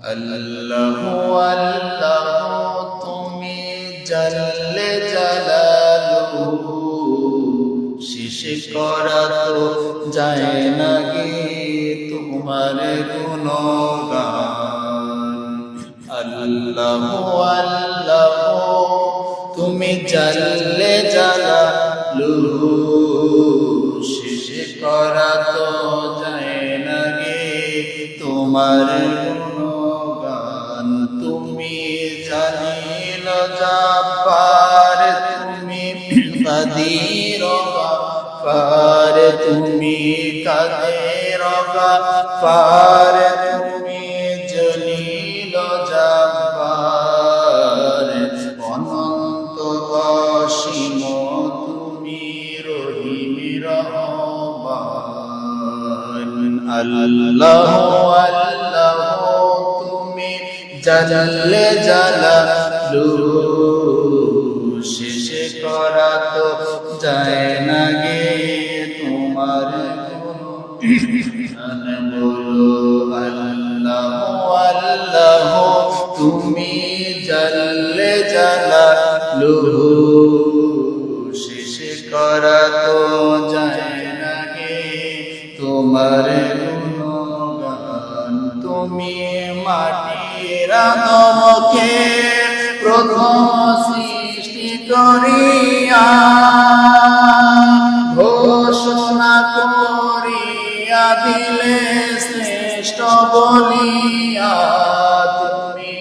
আল্লাহ আল্লাহ, তুমি জানলে জালালু শেষ করা তো যায় না গে, তোমার গুণগান। আল্লাহ আল্লাহ, তুমি জানলে জালালু শেষ করা তো পার তুমি কাদের পার তুমি জলিল যাবার অনন্ত অসীম তুমি রহিম রহমান। আল্লাহ আল্লাহ তুমি জানলে জালালু শেষে করা তো যায় না গে। তোমার তুমি জানলে জালালু শেষে করা তো যায় তোমার তুমি মাটির আদমকে প্রথম সৃষ্টি করিয়া বলিয়া তুমি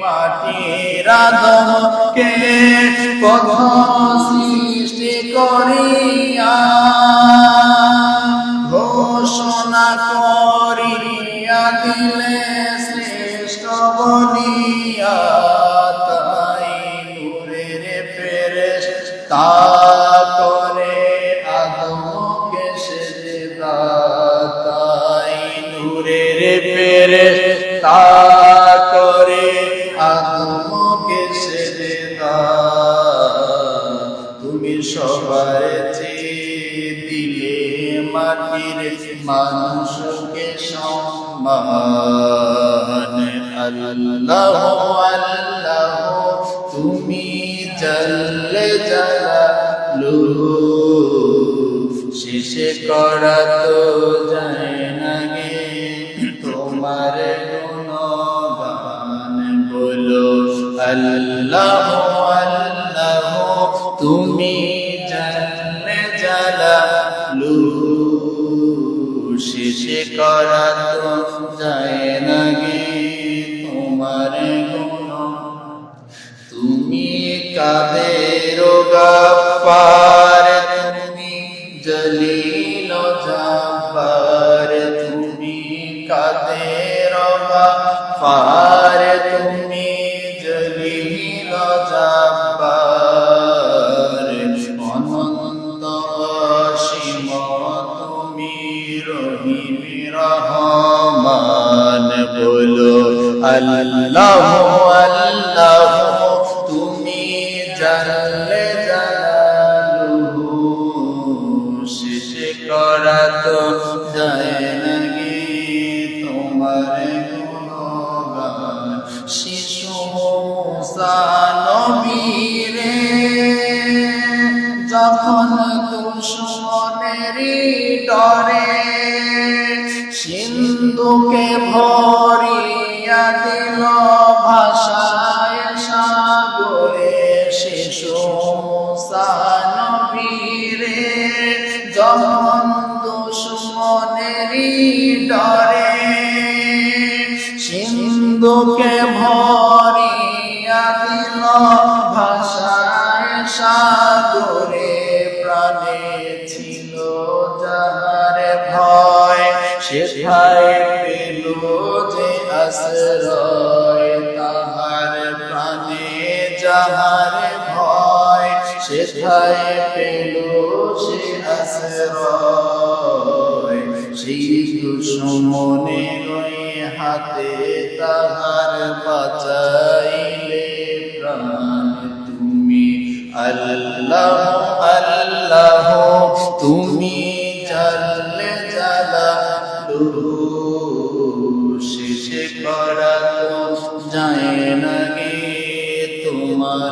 মাটির আদমকে প্রথম সৃষ্টি করিয়া? ঘোষণা করিয়া দিলে শ্রেষ্ঠ বলিয়া তা করে, আদমকে সেজদা। তুমি সবার দিলে মাটির মানুষকে সম্মান। আল্লাহ আল্লাহ, তুমি জল্লে জালালু শেষে করা তো যায় আল্লাহ আল্লাহ, তুমি জানলে জালালু শেষে করা তো যায় না গে তোমার গুণ। তুমি কাদের গাফার তুমি জলিল জাব্বার, তুমি কাদের গাফার জাব্বার অনন্ত অসীম তুমি আল্লাহ আল্লাহ, তুমি জানলে জালালু শেষে করা তো যায় না গে তোমার শিশু মুসা সিন্ধুকে ভরিয়া দিল ভাষায় সাগরে শিশু সানবীরে যখন দুশ্মনেরই ডরে, সিন্ধুকে ভরিয়া দিল ভাষায় সাগরে। প্রাণে ছিল যাহার ভয় যে আশ্রয়, তাহার প্রাণে যাহার ভয়, সেথায় পেল সে আশ্রয়। সেই দুশ্মনে হাতে তাহার বাঁচাইলে প্রাণ তুমি। আল্লাহ আল্লাহ, তুমি জানলে জালালু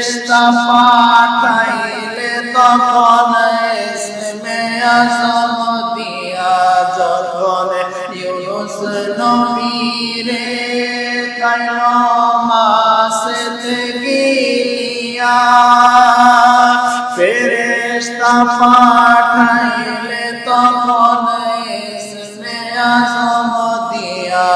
ফেরেশতা পাঠাইলে তখন ইসমে আজম দিয়া যখন ইউনুস নবীরে খাইল মাসে গিলিয়া ফেরেশতা পাঠাইলে তখন ইসমে আজম দিয়া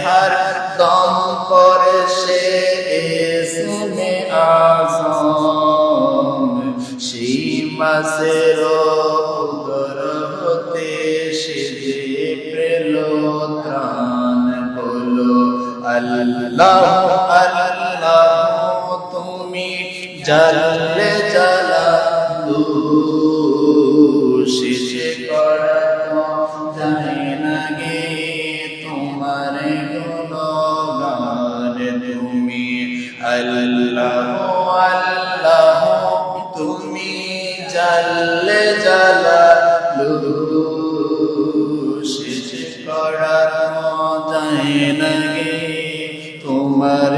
তেহার দম পরে সে ইসমে আজম। মাসের উদর হতে সে যে ত্রাণ বলো আল্লাহ আল্লাহ, তুমি জানলে জাল্লে জালা শেষ করার মজায় লাগে। তোমার